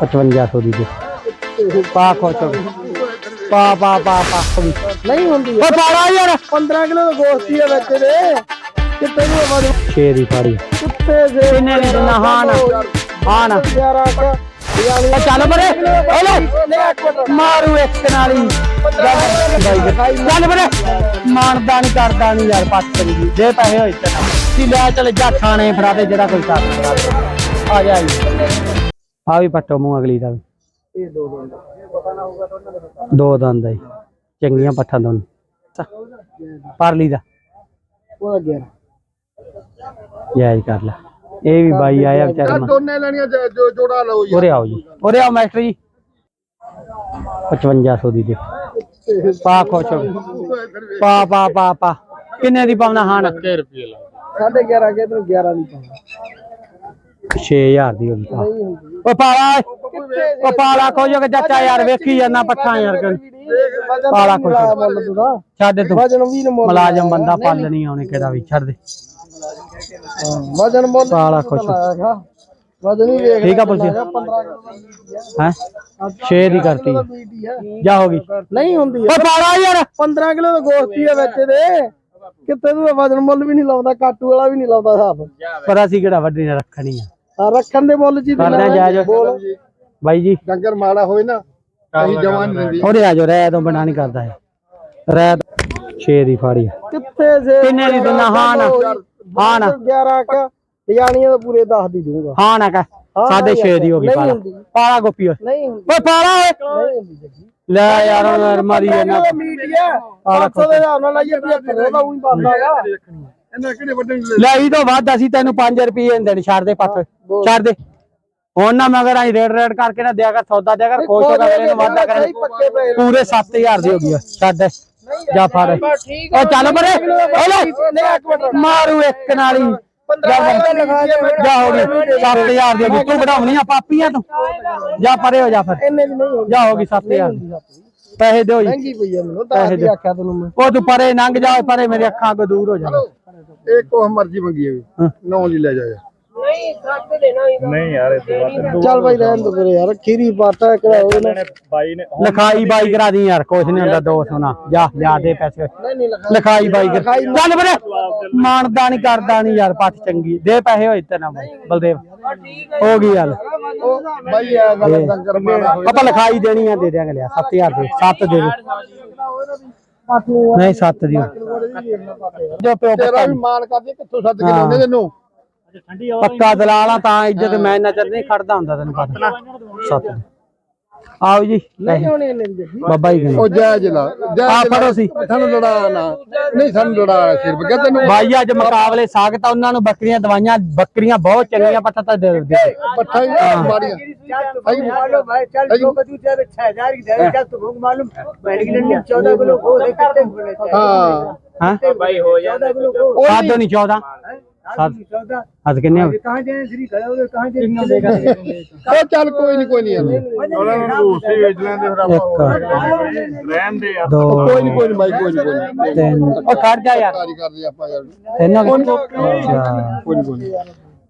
5500 ਦੀ ਦੇ ਪਾ ਖੁਸ਼ ਹੋ ਪਾ ਪਾ ਪਾ ਪਾ ਨਹੀਂ ਹੁੰਦੀ ਓ ਪਾੜਾ ਯਾਰ 15 ਕਿਲੋ ਦਾ ਗੋਸ਼ਤ ਹੀ ਆ ਵਿੱਚ ਦੇ ਕਿਤੇ ਨੂੰ ਆਵਾਜ਼ 6 ਦੀ ਫਾੜੀ ਕੁੱਤੇ ਦੇ ਕਿੰਨੇ ਦੀ ਦਿਨਾ ਹਾਂ ਨਾ ਹਾਂ ਨਾ 11 ਕ ਯਾਨੀ ਓ ਚੱਲ ਬਰੇ ਓ ਲੈ ਮਾਰੂ ਇੱਕ ਨਾਲ ਹੀ ਚੱਲ ਬਰੇ ਮਾਨਦਾ ਨਹੀਂ ਕਰਦਾ ਨਹੀਂ ਯਾਰ ਪੱਟ ਕਰੀ ਦੇ ਪੈਸੇ ਹੋਏ ਤੇ ਸੀ ਲੈ ਚੱਲ ਜਾ ਥਾਣੇ ਫੜਾ ਦੇ ਜਿਹੜਾ ਕੋਈ ਕਰ ਫੜਾ ਦੇ। ਆ ਜਾ ਜੀ ਆ ਵੀ ਪੱਟੋ ਮੂੰਹ ਅਗਲੀ ਦਾ ਵੀ। ਇਹ ਦੋ ਦੋ ਦੋ ਦੰਦ ਹੈ ਚੰਗੀਆਂ ਪੱਠਾਂ ਦੋਨ। ਪਰਲੀ ਦਾ। 11 ਜਾਇਜ਼ ਕਰ ਲੈ। ਇਹ ਵੀ ਬਾਈ ਆਇਆ ਵਿਚਾਰਾ ਮਾ- ਦੋਨੇ ਲੈਣੀਆਂ ਜ- ਜੋ ਜੋੜਾ ਲਓ ਉਰੇ ਆਓ ਜੀ। ਉਰੇ ਆਓ ਮਾਸਟਰ ਜੀ। 5500 ਦੀ ਦੇ। ਪਾ ਹੋ। ਪਾ ਪਾ ਪਾ ਪਾ। ਕਿੰਨੇ ਦੀ ਪਾਉਣਾ ਹਾਂ 11.5 ਕੇ ਤੈਨੂੰ 11 ਦੀ ਪਾਉਣਾ। 6000 ਦੀ ਹੁੰਦੀ ਓ ਪਾਲਾ ਓ ਪਾਲਾ ਖੋਜੋ ਕਿ ਚਾਚਾ ਯਾਰ ਵੇਖੀ ਜਾਂਦਾ ਪੱਠਾਂ ਯਾਰ ਪਾਲਾ ਤੂੰ ਦਾ ਛੱਡ ਤੂੰ। ਮੁਲਾਜ਼ਮ ਬੰਦਾ ਪੱਲ ਨਹੀਂ ਆਉਣੇ ਕਿਹਦਾ ਵੀ ਛੱਡ ਦੇ। ਵਜਨ ਮੁੱਲ ਪਾਲਾ ਵਜਨ ਹੀ ਵੇਖ ਠੀਕ ਆ 15 ਹੈ? 6 ਦੀ ਕਰਤੀ। ਜਾ ਹੋ ਗਈ। ਨਹੀਂ ਹੁੰਦੀ ਓ ਪਾਲਾ ਯਾਰ। 15 ਕਿਲੋ ਦਾ ਗੋਸ਼ਤ ਆ ਵਿੱਚ ਦੇ। ਕਿਤੇ ਨੂੰ ਵਜਨ ਮੁੱਲ ਵੀ ਨਹੀਂ ਲਾਉਂਦਾ ਕਾਟੂ ਵਾਲਾ ਵੀ ਨਹੀਂ ਲਾਉਂਦਾ ਹਿਸਾਬ। ਪਰ ਅਸੀਂ ਕਿਹੜਾ ਵੱਡੀ ਨੇ ਰੱਖਣੀ ਆ? ਰੱਖਣ ਦੇ ਮੁੱਲ ਜੀ ਕਰਦੇ ਜਾਇਜ਼। ਬੋਲ। ਬਾਈ ਜੀ। ਡੰਗਰ ਮਾੜਾ ਹੋਏ ਨਾ ਅਸੀਂ ਜਵਾਨ ਰਹਿੰਦੀ। ਉਹਦੇ ਆ ਜੋ ਰਹਿ ਤੋਂ ਬਣਾ ਨਹੀਂ ਕਰਦਾ ਹੈ ਰਹਿ 6 ਦੀ ਫਾੜੀ ਆ। ਕਿੱਥੇ ਸੇ ਕਿੰਨੇ ਦੀ ਦਿਨਾ ਹਾਂ ਨਾ ਹਾਂ ਨਾ 11 ਕ ਜਾਨੀਆਂ ਤਾਂ ਪੂਰੇ 10 ਦੀ ਦੂੰਗਾ ਹਾਂ ਨਾ ਕਹ ਸਾਢੇ 6 ਦੀ ਹੋ ਗਈ ਨਹੀਂ ਪਾਲਾ। ਹੁੰਦੀ। ਪਾਲਾ ਗੋਪੀ ਓਏ। ਨਹੀਂ ਹੁੰਦੀ। ਓਏ ਪਾਲਾ ਓਏ। ਨਹੀਂ ਹੁੰਦੀ ਜੱਗੀ ਲੈ ਯਾਰ ਉਹ ਮਾਰੀ ਇਹਨਾਂ ਮੀਡੀਆ 500 ਦੇ ਨਾਲ ਲਾਈਏ 75 ਦਾ ਉਹੀ ਬੰਦਾਗਾ ਇਹਨਾਂ ਕਿਹੜੇ ਵੱਡੇ ਲੈ ਇਹ ਤੋਂ ਵੱਧ ਅਸੀਂ ਤੈਨੂੰ 5 ਰੁਪਏ ਦੇਣ ਛੱਡ ਦੇ ਪੱਤ ਛੱਡ ਦੇ। ਹੁਣ ਨਾ ਮਗਰ ਅਸੀਂ ਰੇਡ ਰੇਡ ਕਰਕੇ ਨਾ ਦਿਆ ਕਰ ਸੌਦਾ ਦਿਆ ਕਰ ਖੁਸ਼ ਹੋ ਕੇ ਅਗਲੇ ਨੂੰ ਪੂਰੇ 7000 ਦੀ ਹੋ ਗਈ ਆ। ਛੱਡ ਜਾ ਫੜ। ਓ ਚੱਲ ਬਰੇ ਓ ਲੈ ਮਾਰੂ ਇੱਕ ਨਾਲ ਜਾ ਹੋ ਗਈ 7000 ਦੀ। ਹੋ ਗਈ ਤੂੰ ਬਣਾਉਣੀ ਆ ਪਾਪੀਆਂ ਤੂੰ। ਜਾ ਪਰੇ ਹੋ ਜਾ ਫਿਰ ਇੰਨੇ ਦੀ ਨਹੀਂ ਹੁੰਦੀ। ਜਾ ਹੋ ਗਈ 7000 ਪੈਸੇ ਦਿਓ ਜੀ। ਮਹਿੰਗੀ ਪਈ ਆ ਮੈਨੂੰ ਤਾਂ ਦੀ ਆਖਿਆ ਤੈਨੂੰ ਮੈਂ। ਉਹ ਤੂੰ ਪਰੇ ਲੰਘ ਜਾ ਪਰੇ ਮੇਰੇ ਅੱਖਾਂ ਕੋ ਦੂਰ ਹੋ ਜਾ। ਇਹ ਕੋ ਮਰਜ਼ੀ ਮੰਗੀ ਹੈ ਨੌ ਦੀ ਲੈ ਜਾ ਚੱਲ ਬਾਈ ਰਹਿਣ ਦੋ ਵੀਰੇ ਯਾਰ ਖੀਰੀ ਪਾਟਾ ਕਿਹੜਾ ਹੋਵੇ ਨਾ। ਲਿਖਾਈ ਬਾਈ ਕਰਾ ਦੀ ਯਾਰ ਕੁਛ ਨਹੀਂ ਹੁੰਦਾ ਦੋ ਸੋਨਾ ਜਾ ਲਿਆ ਦੇ ਪੈਸੇ। ਨਹੀਂ ਨਹੀਂ ਲਿਖਾਈ ਬਾਈ ਕਰ। ਚੱਲ ਬਰੇ ਮਾਨਦਾ ਨਹੀਂ ਕਰਦਾ ਨਹੀਂ ਯਾਰ ਪੱਟ ਚੰਗੀ। ਦੇ ਪੈਸੇ ਹੋਏ ਤੇ ਨਾ ਬਲਦੇਵ। ਹੋ। ਗਈ ਯਾਰ। ਬਾਈ ਆ ਗੱਲ ਮਾੜਾ ਹੋਵੇ ਆਪਾਂ ਲਿਖਾਈ ਦੇਣੀ ਆ ਦੇ ਦਿਆਂਗੇ ਲਿਆ। 7000 ਦੇ 7 ਦੇ ਨਹੀਂ 7 ਦੀ। ਜੋ ਪਿਓ ਤੇਰਾ ਪੱਕਾ ਵੀ ਮਾਨ ਕਰਦੀ ਕਿੱਥੋਂ ਸੱਦ ਕੇ ਲਾਉਂਦੇ ਤੈਨੂੰ ਪੱਕਾ ਦਲਾਲਾ ਤਾਂ ਇੱਜ਼ਤ ਮੈਂ ਇੰਨਾ ਚਿਰ ਨਹੀਂ ਖੜਦਾ ਹੁੰਦਾ ਤੈਨੂੰ ਪਤਾ 7 ਆਓ ਜੀ ਨਹੀਂ ਹੋਣੀ ਇੰਨੇ ਦੀ ਜੱਗੀ ਬਾਬਾ ਜੀ ਉਹ ਜੈ ਜਲਾ ਜੈ ਆ ਫੜੋ ਸੀ ਸਾਨੂੰ ਲੜਾ ਨਾ ਨਹੀਂ ਸਾਨੂੰ ਲੜਾ ਸਿਰ ਬਗਿਆ ਤੈਨੂੰ ਬਾਈ ਅੱਜ ਮੁਕਾਬਲੇ ਸਾਖਤ ਆ ਉਹਨਾਂ ਨੂੰ ਬੱਕਰੀਆਂ ਦਵਾਈਆਂ ਬੱਕਰੀਆਂ ਬਹੁਤ ਚੰਗੀਆਂ ਪੱਠਾ ਤਾਂ ਦੇ ਦੇ ਪੱਠਾ ਹੀ ਮਾਰੀਆਂ मालूम भाई चल दो बजू तेरे छह हजार की दे चल तो मालूम मेडिकल में चौदह किलो को है ਹਾਂ? ਬਾਈ ਹੋ ਜਾਂਦਾ ਸਾਤ ਦੋ ਨਹੀਂ 14 ਸਾਤ 14 ਹੱਥ ਕਿੰਨੇ ਹੋ ਗਏ ਕਹਾਂ ਜੇ ਸ੍ਰੀ ਖੜੋਗੇ ਕਹਾਂ ਜੇ ਕਿੰਨਾ ਦੇਗਾ ਉਹ ਚੱਲ ਕੋਈ ਨਹੀਂ ਕੋਈ ਨਹੀਂ ਉਹਨਾਂ ਨੂੰ ਉਸੇ ਵੇਚ ਲੈਂਦੇ ਫਿਰ ਆਪਾਂ ਰਹਿਣ ਦੇ। ਯਾਰ ਕੋਈ ਨਹੀਂ ਕੋਈ ਨਹੀਂ ਬਾਈ ਕੋਈ ਨਹੀਂ ਤਿੰਨ। ਉਹ ਖੜ ਜਾ ਯਾਰ। ਕਾਰੀ ਕਰਦੇ ਆਪਾਂ ਯਾਰ। ਤਿੰਨ ਹੋ ਗਏ? ਕੋਈ ਨਹੀਂ ਕੋਈ ਨਹੀਂ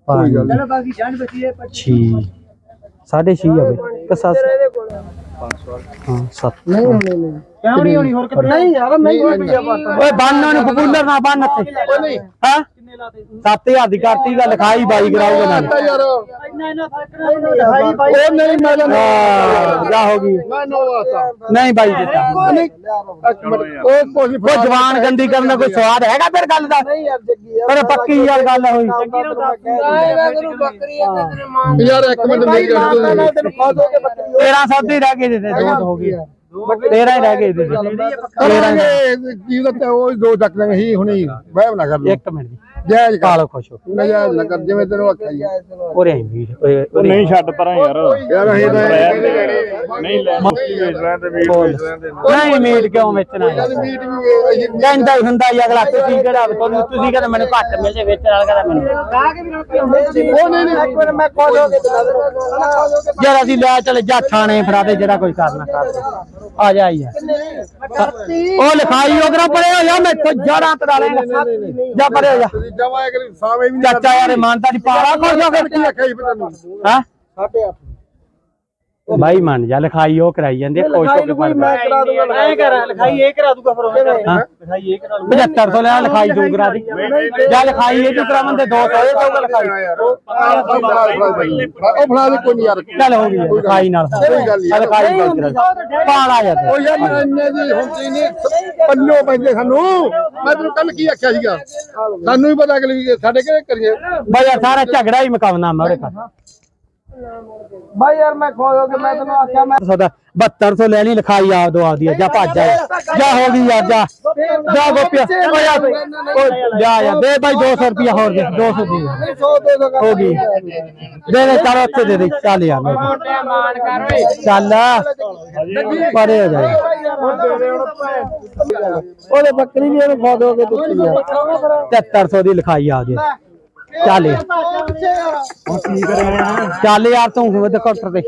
ਕੋਈ ਗੱਲ ਨਹੀਂ ਬਾਕੀ ਜਾਣ ਬਚੀ ਹੈ 6 6.5 ਹੋਵੇ ਤੇ 7 ਹਾਂ ਨਹੀਂ ਨਹੀਂ ਨਹੀਂ। ਕਿਉਂ ਨਹੀਂ ਹੋਣੀ? ਹੋਰ ਕਿਤੇ ਨਹੀਂ ਯਾਰ ਮੈਂ ਹੀ ਓਏ ਬੰਨ ਨੂੰ ਕਬੂਲਰ ਨਾ ਬੰਨ ਇੱਥੇ। ਹਾਂ? ਕਿੰਨੇ ਲਾਤੇ 7000 ਦੀ ਘਾਟੀ ਦਾ ਲਿਖਾਈ ਬਾਈ ਕਰਾਉਗਾ ਨਾਲ। ਇੰਨਾ ਇੰਨਾ ਲਿਖਾਈ ਬਾਈ ਉਹ ਨਹੀਂ ਮੈਂ ਹਾਂ ਜਾ ਹੋ ਨਹੀਂ ਬਾਈ ਦਿੱਤਾ। ਨਹੀਂ ਉਹ ਕੋਈ ਉਹ ਜਵਾਨ ਗੰਦੀ ਕਰਨ ਕੋਈ ਸਵਾਦ ਹੈਗਾ ਫਿਰ ਗੱਲ ਦਾ? ਨਹੀਂ ਯਾਰ ਰਹਿ ਗਈ ਤੇ ਹੋ ਗਈ। ਤੇਰਾ ਹੀ ਰਹਿ ਗਏ ਇਹਦੇ ਕਰਾਂਗੇ ਕੀ ਦੱਸਿਆ ਉਹ ਦੋ ਚੱਕ ਲਾਂਗੇ ਹੀ ਹੁਣੇ ਹੀ ਵਹਿਮ ਨਾ ਕਰ ਲਓ। 1 ਮਿੰਟ ਜਾਇਜ਼ ਕਰ। ਕਾਲੋ ਖੁਸ਼ ਹੋ। ਨਜਾਇਜ਼ ਨਾ ਕਰ ਜਿਵੇਂ ਤੈਨੂੰ ਆਖਿਆ ਜੀ। ਉਰੇ ਆਈ ਵੀਰ ਉਰੇ ਨਹੀਂ ਛੱਡ ਪਰਾਂ ਯਾਰ। ਯਾਰ ਅਸੀਂ ਤਾਂ ਨਹੀਂ। ਲੈ ਮੱਛੀ ਵੇਚ ਲੈਣ ਤੇ ਵੀ ਬੋਲ। ਨਹੀਂ ਮੀਟ ਕਿਉਂ ਵੇਚਣਾ ਯਾਰ? ਮੀਟ ਵੀ ਅਸੀਂ ਕਹਿੰਦਾ ਹੀ ਹੁੰਦਾ ਹੀ ਅਗਲਾ ਤੁਸੀਂ ਕਿਹੜਾ ਤੁਹਾਨੂੰ ਤੁਸੀਂ ਕਹਿੰਦੇ ਮੈਨੂੰ ਘੱਟ ਮਿਲ ਜੇ ਵੇਚਣ ਵਾਲਾ ਕਹਿੰਦਾ ਮੈਨੂੰ? ਉਹ ਨਹੀਂ ਨਹੀਂ। ਇੱਕ ਮਿੰਟ ਮੈਂ ਖਾ ਦੋਗੇ ਦਿਲਾ ਦੇ ਯਾਰ ਅਸੀਂ ਲੈ ਚਲੇ ਜਾ ਥਾਣੇ ਫੜਾ ਦੇ ਜਿਹੜਾ ਕੋਈ ਕਰਨਾ ਕਰ ਦੇ। ਆ ਜਾ ਯਾਰ ਉਹ ਲਿਖਾਈ ਉਹਦਾ ਪਰੇ ਹੋ ਜਾ ਮੈਥੋਂ ਜੜਾਂ ਤੜਾ ਜਾ ਪਰੇ ਹੋ ਜਾ। ਜਮਾ ਇੱਕ ਸਾਵੇਂ ਵੀ ਨਹੀਂ ਚਾਚਾ ਯਾਰ ਇਮਾਨਦਾਰੀ ਪਾਲਾ ਖੁਸ਼ ਹੋ ਕੇ ਕੀ ਆਖਿਆ ਜੀ ਤੈਨੂੰ ਹਾਂ? 8.5 ਬਾਈ ਮੰਨ ਜਾ ਲਿਖਾਈ ਉਹ ਕਰਾਈ ਜਾਂਦੀ ਆ, ਖੁਸ਼ ਹੋ ਕੇ ਪਰ ਮੈਂ ਕਰਾ ਦੂੰਗਾ ਐ ਕਰ ਲਿਖਾਈ ਇਹ ਕਰਾ ਦੂਗਾ ਫਿਰ ਉਹਨੇ ਹਾਂ। 7500 ਲੈ ਲਿਖਾਈ ਤੂੰ ਕਰਾ ਦੀ ਜਾਂ ਲਿਖਾਈ ਇਹ ਤੂੰ ਕਰਾਵਨ ਦੇ 200 ਇਹ ਦਊਗਾ ਲਿਖਾਈ। ਉਹ ਫੜਾ ਦੇ ਕੋਈ ਨਹੀਂ ਯਾਰ। ਚੱਲ ਹੋ ਗਈ ਲਿਖਾਈ ਨਾਲ। ਕੋਈ ਗੱਲ ਨੀ। ਆ ਲਿਖਾਈ ਕੋਈ ਕਰਾ ਪਾਲਾ ਜਾ ਉਹ ਯਾਰ ਇੰਨੇ ਦੀ ਹੁੰਦੀ ਨਹੀਂ। ਪੰਨੋ ਪੈਂਦੇ ਸਾਨੂੰ। ਮੈਂ ਤੈਨੂੰ ਕੱਲ ਕੀ ਆਖਿਆ ਸੀਗਾ? ਸਾਨੂੰ ਵੀ ਪਤਾ ਕਿ ਸਾਡੇ ਕਿਹੜੇ ਕਰੀਏ? ਬਾਈ ਯਾਰ ਸਾਰਾ ਝਗੜਾ ਹੀ ਮਕਾਉਣਾ ਮੈਂ ਉਹਦੇ ਭਾਈ ਯਾਰ ਮੈਂ ਖੋਲ ਕੇ ਮੈਂ ਤੈਨੂੰ ਆਖਿਆ ਮੈਂ ਸੌਦਾ। 7200 ਲੈ ਲਈ ਲਿਖਾਈ ਆ ਦੋ ਆਦੀ ਜਾ ਭੱਜ ਜਾ। ਜਾ ਹੋ ਗਈ ਯਾਰ ਜਾ। ਜਾ ਗੋਪਿਆ ਓ ਯਾਰ ਓ ਜਾ ਯਾਰ ਦੇ ਬਾਈ 200 ਰੁਪਿਆ ਹੋਰ ਦੇ 200 ਦੇ 100 ਦੇ ਦੋ ਹੋ ਗਈ। ਦੇ ਦੇ ਚਲ ਉੱਥੇ ਦੇ ਦੇ ਚੱਲ ਯਾਰ। ਮੇਰੇ ਮਾਨ ਕਰ ਓਏ ਚੱਲ। ਪਰੇ ਹੋ ਜਾ। ਉਹਦੇ ਬੱਕਰੀ ਵੀ ਇਹਨੂੰ ਖਾ ਦੋਗੇ ਤੁਸੀਂ ਯਾਰ 7300 ਦੀ ਲਿਖਾਈ ਆ ਦੇ ਚੱਲ ਯਾਰ। ਹੁਣ ਕੀ ਕਰਿਆ ਯਾਰ ਤੂੰ ਹੁਣ ਤੇ ਕਾਊਂਟਰ ਤੇ